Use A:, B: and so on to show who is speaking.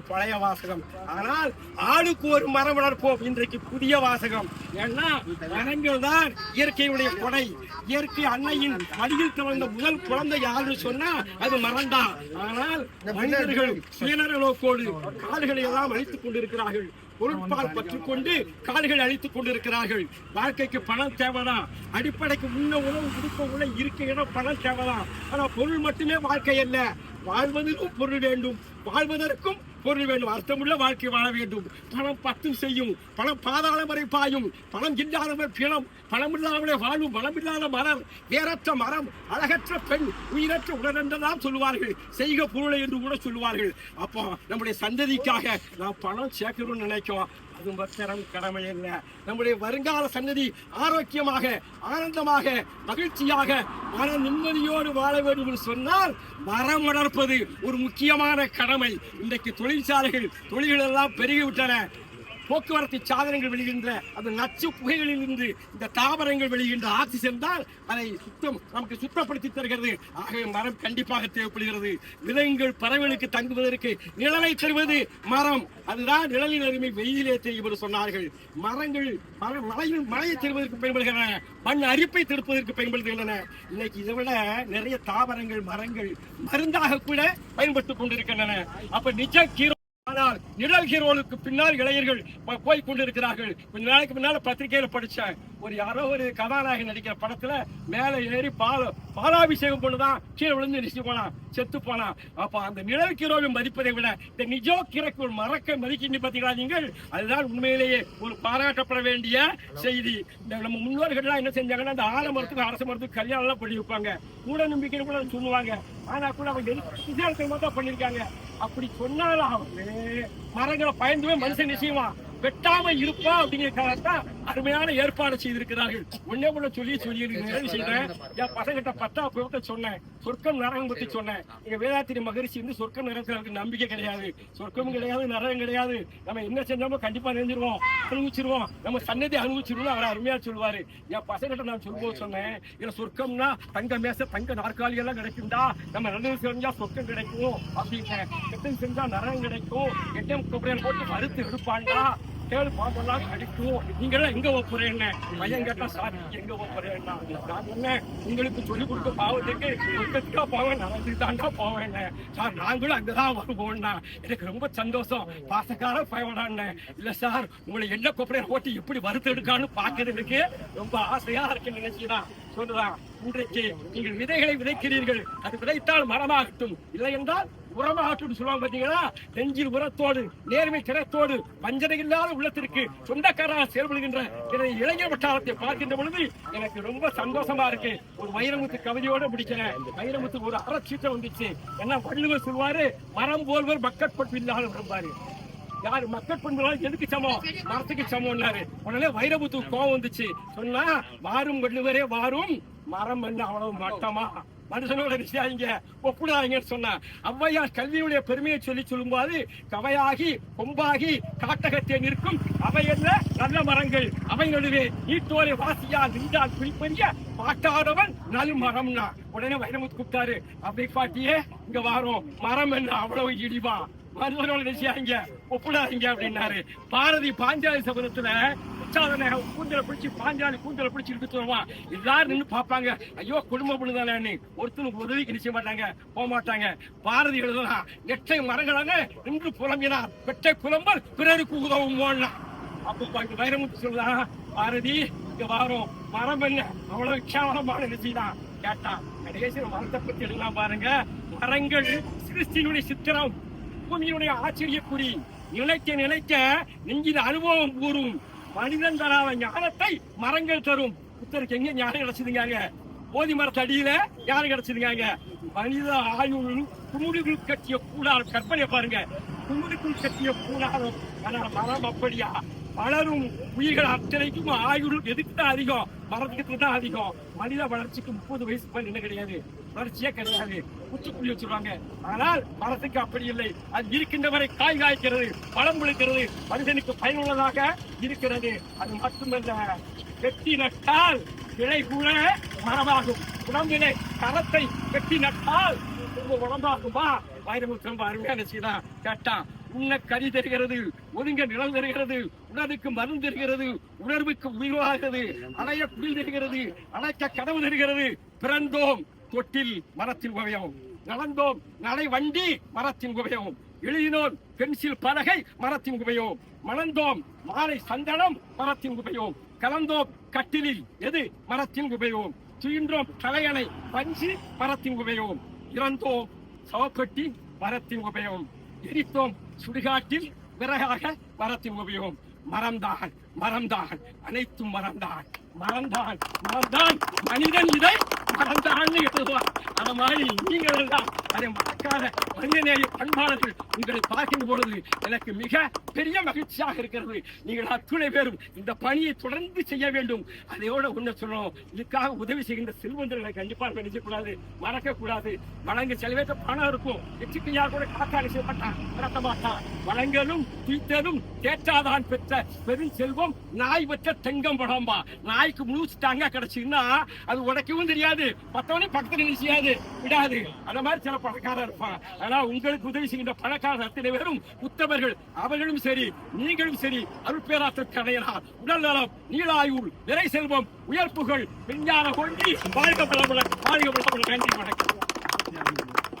A: பழைய வாசகம். ஆனால் ஆளுக்கு ஒரு மரம் வளர்ப்போம் இன்றைக்கு புதிய வாசகம். ஏன்னா மரங்கள் தான் இயற்கையுடைய கொடை. இயற்கை அன்னையின் மடியில் தவழ்ந்த முதல் குழந்தை யாருன்னு சொன்னா அது மரம்தான் ஆனால் மனிதர்கள் சுயநலோக்கோடு காடுகளை எல்லாம் அழித்துக் கொண்டிருக்கிறார்கள். பொருட்பால் பற்றிக்கொண்டு காடுகளை அழித்துக் கொண்டிருக்கிறார்கள். வாழ்க்கைக்கு பணம் தேவைதான் அடிப்படைக்கு உண்ண உணவு கொடுக்க உள்ள இருக்க இடம் பணம் தேவைதான் ஆனா பொருள் மட்டுமே வாழ்க்கை அல்ல. வாழ்வதிலும் பொருள் வேண்டும். வாழ்வதற்கும் பொருள் வேண்டும் அர்த்தமுள்ள வாழ்க்கை வாழ வேண்டும். பணம் பத்தும் செய்யும் பணம் பாதாளம் வரை பாயும். பணம் இல்லாதவர் பிணம் பணம் இல்லாமலே வாழும் பணம் இல்லாத மரம் வேறற்ற மரம் அழகற்ற பெண் உயிரற்ற உடல் என்றுதான் சொல்லுவார்கள். செய்க பொருளை என்று கூட சொல்லுவார்கள். அப்போ நம்முடைய சந்ததிக்காக நாம் பணம் சேர்க்கணும்னு நினைக்கிறோம். அது கடமை என்ன நம்முடைய வருங்கால சன்னதி ஆரோக்கியமாக ஆனந்தமாக மகிழ்ச்சியாக மன நிம்மதியோடு வாழ வேண்டும் என்று சொன்னால் மரம் வளர்ப்பது ஒரு முக்கியமான கடமை. இன்றைக்கு தொழிற்சாலைகள் தொழில்கள் எல்லாம் பெருகிவிட்டன. போக்குவரத்து சாதனங்கள் வெளியின்ற அந்த நச்சு புகைகளில் இருந்து இந்த தாவரங்கள் வெளிகின்ற ஆக்சிஜன் தான் அதை சுத்தம் நமக்கு சுத்தப்படுத்தி தருகிறது. ஆகவே மரம் கண்டிப்பாக தேவைப்படுகிறது. விலங்குகள் பறவைகளுக்கு தங்குவதற்கு நிழலை தருவது மரம். அதுதான் நிழலின் அருமை வெயிலே தெரியும் சொன்னார்கள். மரங்கள் மர- மழையில் மழையை தருவதற்கு பயன்படுகின்றன. மண் அரிப்பை தடுப்பதற்கு பயன்படுத்துகின்றன இன்னைக்கு இதை விட நிறைய தாவரங்கள் மரங்கள் மருந்தாக கூட பயன்படுத்திக் கொண்டிருக்கின்றன. அப்ப நிஜ கீரோ ஆனால் ஹீரோலுக்கு பின்னால் இளைஞர்கள் போய் கொண்டிருக்கிறார்கள். கொஞ்ச நாளைக்கு முன்னால பத்திரிகையில படிச்சேன். ஒரு யாரோ ஒரு கதாநாயகன் நடிக்கிற படத்துல மேல ஏறி பால பாலாபிஷேகம் பண்ணுதான் கீழே விழுந்து நிச்சு போனான் செத்து போனான் அப்ப அந்த நிழல் கிரோவை மதிப்பதை விட இந்த நிஜோ கிரக்கு ஒரு மறக்க மதிக்கின்ற பார்த்தீங்களா நீங்கள் அதுதான் உண்மையிலேயே ஒரு பாராட்டப்பட வேண்டிய செய்தி. இந்த நம்ம முன்னோர்கள்லாம் என்ன செஞ்சாங்கன்னா அந்த ஆலமரத்துக்கு அரச மரத்துக்கு கல்யாணம் எல்லாம் பண்ணி வைப்பாங்க. கூட நம்பிக்கை கூட சொல்லுவாங்க ஆனா கூட அவங்க வித்தியாசமா தான் பண்ணிருக்காங்க அப்படி சொன்னாலும் மரங்களை பயந்துமே மனுஷன் நிச்சயமா வெட்டாம இருப்பா அப்படிங்கிறதுக்காகத்தான் அருமையான ஏற்பாடு செய்திருக்கிறார்கள். ஒன்னே ஒண்ணு சொல்லி சொல்லி நிறைவு செய்யறேன் என் பசங்கிட்ட பத்தா புறத்தை சொன்னேன். சொர்க்கம் நரகம் பத்தி சொன்னேன். எங்க வேதாத்திரி மகரிஷி வந்து சொர்க்கம் நரகத்துல நம்பிக்கை கிடையாது. சொர்க்கமும் கிடையாது நரகம் கிடையாது. நம்ம என்ன செஞ்சோமோ கண்டிப்பா நெஞ்சிருவோம் அனுபவிச்சிருவோம். நம்ம சன்னதி அனுபவிச்சிருவோம் அவர் அருமையா சொல்லுவாரு. என் பசங்கிட்ட நான் சொல்லும்போது சொன்னேன் இல்ல சொர்க்கம்னா தங்க மேச தங்க நாற்காலி எல்லாம் கிடைக்கும்டா. நம்ம நல்லது செஞ்சா சொர்க்கம் கிடைக்கும் அப்படின்னு. செஞ்சா நரகம் கிடைக்கும். எட்டம் கொப்பரையில் போட்டு மறுத்து எடுப்பாண்டா கேளு பாம்பெல்லாம் கடிக்கும் நீங்களாம் எங்க போறேன்னு பையன் கேட்டா சார் எங்க போறேன்னா நான் சொன்னேன் உங்களுக்கு சொல்லி கொடுக்க பாவத்துக்கு பக்கத்துக்கா போவேன்? நடந்து தாண்டா போவேன் சார் நாங்களும் அங்கதான் வருவோம்னா எனக்கு ரொம்ப சந்தோஷம். பாசக்கார பயவடான்னு இல்ல சார் உங்களை என்ன கொப்பரையை ஓட்டி எப்படி வறுத்து எடுக்கான்னு பாக்குறதுக்கு ரொம்ப ஆசையா இருக்குன்னு நினைச்சுதான் சொல்றான். இன்றைக்கு நீங்கள் விதைகளை விதைக்கிறீர்கள். அது விதைத்தால் மரமாகட்டும். இல்லை என்றால் உரமாகட்டும் சொல்லுவாங்க பாத்தீங்களா? நெஞ்சில் உரத்தோடு நேர்மை திறத்தோடு வஞ்சனை இல்லாத உள்ளத்திற்கு சொந்தக்காராக செயல்படுகின்ற எனது இளைஞர் வட்டாரத்தை பார்க்கின்ற பொழுது எனக்கு ரொம்ப சந்தோஷமா இருக்கு. ஒரு வைரமுத்து கவிதையோட முடிக்கிறேன். வைரமுத்து ஒரு அறச்சீட்டை வந்துச்சு. என்ன வள்ளுவர் சொல்வாரு மரம் போல்வர் மக்கட்பட்டு இல்லாத விரும்பாரு யாரு மக்கள் பண்புகளால் எதுக்கு சமம்? மரத்துக்கு சமம்னாரு. உடனே வைரபுத்து கோவம் வந்துச்சு. சொன்னா வாரும் வள்ளுவரே வாரும் மரம் என்ன அவ்வளவு மட்டமா? மனுஷனோட விஷயாங்க ஒப்புடாங்கன்னு சொன்னா. ஔவையார் கல்வியுடைய பெருமையை சொல்லி சொல்லும்போது கவையாகி கொம்பாகி காட்டகத்தை நிற்கும். அவையல்ல நல்ல மரங்கள். அவை நடுவே நீட்டோரை வாசியா நின்றால் குறிப்பறிய பாட்டாதவன் நல் மரம்னா. உடனே வைரமுத்து கூப்பிட்டாரு அப்படி பாட்டியே இங்க வாரோம் மரம் என்ன? அவ்வளவு இடிவா மருதனோட விஷயாங்க ஒப்புடாதீங்க அப்படின்னாரு. பாரதி பாஞ்சாலி சபதத்துல உச்சாதன கூந்தலை பிடிச்சி பாஞ்சாலி கூந்தலை பிடிச்சி இழுத்து வருவான் எல்லாரும் நின்று பார்ப்பாங்க. ஐயோ குடும்ப பொண்ணுதானே ஒருத்தனுக்கு உதவிக்கு நிச்சய மாட்டாங்க போக மாட்டாங்க. பாரதி எழுதலாம் நெட்டை மரங்களான நின்று புலம்பினார். பெட்டை புலம்பல் பிறருக்கு உதவும் போடலாம் அப்ப வைரமுத்து சொல்லலாம் பாரதி இங்க வாரம் மரம் என்ன? அவ்வளவு கேவலமான நிச்சயம் கேட்டான் கடைசி மரத்தை பத்தி எழுதலாம் பாருங்க. மரங்கள் சிருஷ்டியினுடைய சித்திரம் பூமியினுடைய ஆச்சரிய குறி நிலைக்க நிலைக்க நெஞ்சில் அனுபவம் கூறும். மனிதன் தராத ஞானத்தை மரங்கள் தரும். புத்தருக்கு எங்க ஞானம் கிடைச்சதுங்க? போதி மரத்தடியில ஞானம் கிடைச்சதுங்க. மனித ஆயுள் குமுடுகள் கட்டிய கூடால் கற்பனை பாருங்க. குமுடுக்குள் கட்டிய கூடாரம் ஆனால் மரம் அப்படியா? வளரும் உயிர்கள் அத்தனைக்கும் ஆயுள் எதுக்கு தான் அதிகம்? மரத்துக்கு தான் அதிகம். மனித வளர்ச்சிக்கு முப்பது வயசு பண்ண கிடையாது? வளர்ச்சியே கிடையாது. உச்சிப்புள்ளி வச்சிருவாங்க. ஆனால் மரத்துக்கு அப்படி இல்லை. அது இருக்கின்ற வரை காய் காய்க்கிறது பழம் விழுக்கிறது மனிதனுக்கு பயனுள்ளதாக இருக்கிறது. அது மட்டுமல்ல வெட்டி நட்டால் கிளை கூட மரமாகும். உடம்பிலே கரத்தை வெட்டி நட்டால் உடம்பாகுமா? வைரமுத்து ரொம்ப அருமையான செய்தான் கேட்டான் உண்ண கறி தருகிறது ஒதுங்க நிழல் தருகிறது உணர்வுக்கு மருந்து தருகிறது உணர்வுக்கு உயிர்வாகிறது அணைய குளிர் தருகிறது அணைக்க கனவு தருகிறது பிறந்தோம் தொட்டில் மரத்தின் உபயோகம் நடந்தோம் நடை வண்டி மரத்தின் உபயோகம் எழுதினோம் பென்சில் பலகை மரத்தின் உபயோகம் மணந்தோம் மாலை சந்தனம் மரத்தின் உபயோகம் கலந்தோம் கட்டிலில் எது மரத்தின் உபயோகம் துயின்றோம் தலையணை பஞ்சு மரத்தின் உபயோகம் இறந்தோம் சவப்பெட்டி மரத்தின் உபயோகம் எரித்தோம் சுடுகாட்டில் விறகாக மரத்தின் உபயோகம் மரம்தான் மரம்தான் அனைத்தும் மரம்தான் மரம்தான் மறந்தான். மனிதன் இதை கடந்த ஆண்டு எழுதுவார் அந்த மாதிரி நீங்கள் எல்லாம் அதை மறக்காத. மனிதநேய பண்பாளர்கள் உங்களை பார்க்கும் பொழுது எனக்கு மிக பெரிய மகிழ்ச்சியாக இருக்கிறது. நீங்கள் அத்துணை பேரும் இந்த பணியை தொடர்ந்து செய்ய வேண்டும். அதையோட ஒன்று சொல்லணும். இதுக்காக உதவி செய்கின்ற செல்வந்தர்களை கண்டிப்பா நினைக்கக்கூடாது மறக்கக்கூடாது. மறக்க கூடாது வழங்க செலவேற்ற பணம் இருக்கும். எச்சுக்கையா கூட காக்காளி செய்யப்பட்டான் மறக்க மாட்டான் வழங்கலும் துய்த்தலும் தேற்றாதான் பெற்ற பெரும் செல்வம். நாய் பெற்ற தெங்கம் படம்பா. நாய்க்கு முழுச்சிட்டாங்க தாங்க கிடைச்சுன்னா அது உடைக்கவும் தெரியாது. மத்தவனே பக்கத்துல நிச்சயாது விடாது. அந்த மாதிரி சில பணக்காரர் இருப்பான். ஆனா உங்களுக்கு உதவி செய்கின்ற பணக்காரர் அத்தனை பேரும் உத்தவர்கள் அவர்களும் சரி நீங்களும் சரி அருட்பேராத்திற்கு அடையலாம் உடல் நலம் நீளாயுள் நிறை செல்வம் உயர்ப்புகள் விஞ்ஞான கொண்டி வாழ்க பலமுடன் வாழ்க பலமுடன் நன்றி வணக்கம்.